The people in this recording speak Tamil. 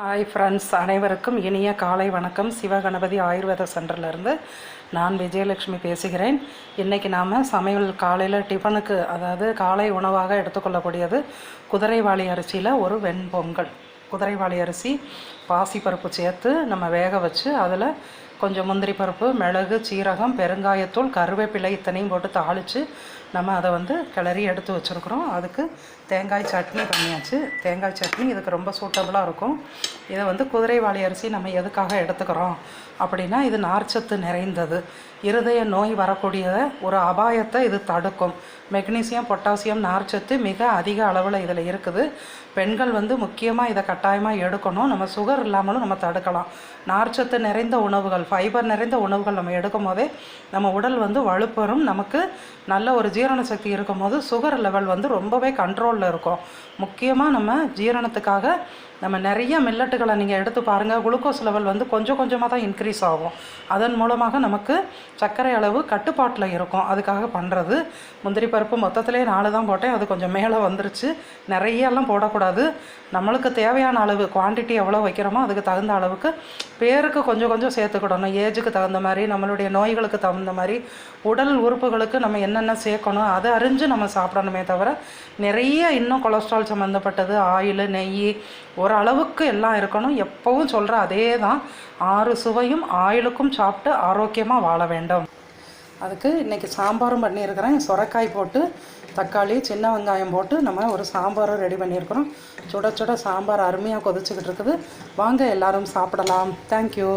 ஹாய் ஃப்ரெண்ட்ஸ் அனைவருக்கும் இனிய காலை வணக்கம். சிவகணபதி ஆயுர்வேத சென்டர்லேருந்து நான் விஜயலட்சுமி பேசுகிறேன். இன்றைக்கி நாம் சமையல் காலையில் டிஃபனுக்கு அதாவது காலை உணவாக எடுத்துக்கொள்ளக்கூடியது குதிரைவாளி அரிசியில் ஒரு வெண்பொங்கல் குதிரைவாளி அரிசி பாசிப்பருப்பு சேர்த்து நம்ம வேக வச்சு அதில் கொஞ்சம் முந்திரி பருப்பு மிளகு சீரகம் பெருங்காயத்தூள் கருவேப்பிலை இத்தனையும் போட்டு தாளித்து நம்ம அதை வந்து கிளறி எடுத்து வச்சுருக்குறோம். அதுக்கு தேங்காய் சட்னி பண்ணியாச்சு. தேங்காய் சட்னி இதுக்கு ரொம்ப சூட்டபுளாக இருக்கும். இதை வந்து குதிரைவாளி அரிசி நம்ம எதுக்காக எடுத்துக்கிறோம் அப்படின்னா இது நார்ச்சத்து நிறைந்தது. இருதய நோய் வரக்கூடிய ஒரு அபாயத்தை இது தடுக்கும். மெக்னீசியம் பொட்டாசியம் நார்ச்சத்து மிக அதிக அளவில் இதில் இருக்குது. பெண்கள் வந்து முக்கியமாக இதை கட்டாயமாக எடுக்கணும். நம்ம சுகர் இல்லாமலும் நம்ம தடுக்கலாம். நார்ச்சத்து நிறைந்த உணவுகள் ஃபைபர் நிறைந்த உணவுகள் நம்ம எடுக்கும் போதே நம்ம உடல் வந்து வலுப்பெறும். நமக்கு நல்ல ஒரு ஜீரண சக்தி இருக்கும் போது சுகர் லெவல் வந்து ரொம்பவே கண்ட்ரோலில் இருக்கும். முக்கியமாக நம்ம ஜீரணத்துக்காக நம்ம நிறைய மில்லட்டுகளை நீங்கள் எடுத்து பாருங்கள் குளுக்கோஸ் லெவல் வந்து கொஞ்சம் கொஞ்சமாக தான் இன்க்ரீஸ் ஆகும். அதன் மூலமாக நமக்கு சர்க்கரை அளவு கட்டுப்பாட்டில் இருக்கும். அதுக்காக பண்ணுறது முந்திரி பருப்பு மொத்தத்திலே நாலு தான் போட்டேன். அது கொஞ்சம் மேலே வந்துருச்சு. நிறையெல்லாம் போடக்கூடாது. நம்மளுக்கு தேவையான அளவு குவான்டிட்டி எவ்வளோ வைக்கிறோமோ அதுக்கு தகுந்த அளவுக்கு பேருக்கு கொஞ்சம் கொஞ்சம் சேர்த்துக்கிடணும். ஏஜுக்கு தகுந்த மாதிரி நம்மளுடைய நோய்களுக்கு தகுந்த மாதிரி உடல் உறுப்புகளுக்கு நம்ம என்னென்ன சேர்க்கணும் அதை அறிஞ்சு நம்ம சாப்பிடணுமே தவிர நிறைய இன்னும் கொலஸ்ட்ரால் சம்மந்தப்பட்டது ஆயில் நெய் ஓரளவுக்கு எல்லாம் இருக்கணும். எப்போவும் சொல்கிற அதே தான் ஆறு சுவையும் ஆயிலுக்கும் சாப்பிட்டு ஆரோக்கியமாக வாழ வேண்டும். அதுக்கு இன்றைக்கி சாம்பாரும் பண்ணியிருக்கிறேன். சுரக்காய் போட்டு தக்காளி சின்ன வெங்காயம் போட்டு நம்ம ஒரு சாம்பாரும் ரெடி பண்ணியிருக்கிறோம். சுட சுட சாம்பார் அருமையாக கொதிச்சுக்கிட்டு இருக்குது. வாங்க எல்லாரும் சாப்பிடலாம். தேங்க்யூ